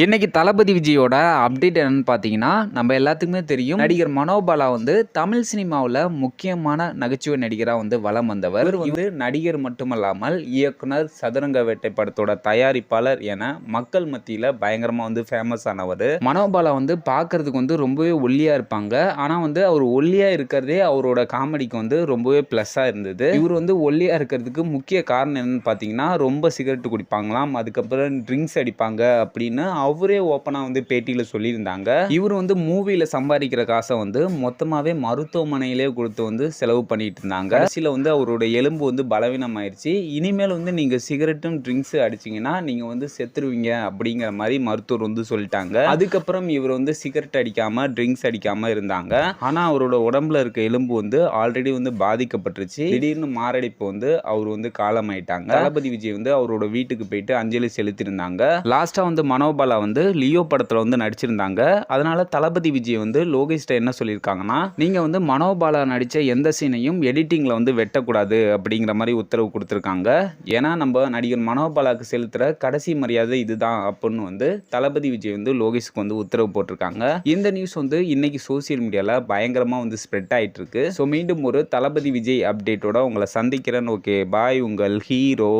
இன்னைக்கு தளபதி விஜயோட அப்டேட் என்னன்னு பார்த்தீங்கன்னா நம்ம எல்லாத்துக்குமே தெரியும் நடிகர் மனோபாலா வந்து தமிழ் சினிமாவில் முக்கியமான நகைச்சுவை நடிகராக வந்து வலம் வந்தவர். இவர் வந்து நடிகர் மட்டுமல்லாமல் இயக்குனர் சதுரங்க வேட்டை படத்தோட தயாரிப்பாளர் என மக்கள் மத்தியில் பயங்கரமாக வந்து ஃபேமஸ் ஆனவர். மனோபாலா வந்து பார்க்கறதுக்கு வந்து ரொம்பவே ஒல்லியாக இருப்பாங்க. ஆனால் வந்து அவர் ஒல்லியாக இருக்கிறதே அவரோட காமெடிக்கு வந்து ரொம்பவே ப்ளஸ்ஸாக இருந்தது. இவர் வந்து ஒல்லியாக இருக்கிறதுக்கு முக்கிய காரணம் என்னன்னு பார்த்தீங்கன்னா ரொம்ப சிகரெட் குடிப்பாங்களாம் அதுக்கப்புறம் ட்ரிங்க்ஸ் அடிப்பாங்க அப்படின்னு அவரே ஓப்பனாக வந்து பேட்டியில் சொல்லியிருந்தாங்க. இவர் வந்து மூவியில் சம்பாதிக்கிற காசை வந்து மொத்தமாகவே மருத்துவமனையிலே கொடுத்து வந்து செலவு பண்ணிட்டு இருந்தாங்க. கடைசியில் வந்து அவரோட எலும்பு வந்து பலவீனம் ஆயிடுச்சு இனிமேல் வந்து நீங்கள் சிகரெட்டும் ட்ரிங்க்ஸ் அடிச்சிங்கன்னா நீங்கள் வந்து செத்துருவீங்க அப்படிங்கிற மாதிரி மருத்துவர் வந்து சொல்லிட்டாங்க. அதுக்கப்புறம் இவர் வந்து சிகரெட் அடிக்காமல் ட்ரிங்க்ஸ் அடிக்காமல் இருந்தாங்க. ஆனால் அவரோட உடம்புல இருக்க எலும்பு வந்து ஆல்ரெடி வந்து பாதிக்கப்பட்டுருச்சு. திடீர்னு மாரடைப்பு வந்து அவர் வந்து காலமாயிட்டாங்க. தளபதி விஜய் வந்து அவரோட வீட்டுக்கு போயிட்டு அஞ்சலி செலுத்தியிருந்தாங்க. லாஸ்ட்டாக வந்து மனோபாலா வந்து லியோ படத்தில் வந்து நடிச்சிருந்தாங்க. அதனால தளபதி விஜய் வந்து லோகேஷ்ட என்ன சொல்லியிருக்காங்கன்னா நீங்கள் வந்து மனோபாலா நடித்த எந்த சீனையும் எடிட்டிங்கில் வந்து வெட்டக்கூடாது அப்படிங்கிற மாதிரி உத்தரவு கொடுத்துருக்காங்க. ஏன்னா நம்ம நடிகர் மனோபாலாவுக்கு செலுத்துகிற கடைசி மரியாதை இதுதான் அப்படின்னு வந்து தளபதி விஜய் வந்து லோகேஷ்க்கு வந்து உத்தரவு போட்டிருக்காங்க. இந்த நியூஸ் வந்து இன்னைக்கு சோசியல் மீடியாவில் பயங்கரமாக வந்து ஸ்ப்ரெட் ஆகிட்டு இருக்கு ஸோ மீண்டும் ஒரு தளபதி விஜய் அப்டேட்டோட உங்களை சந்திக்கிறேன். ஓகே பாய் உங்கள் ஹீரோ.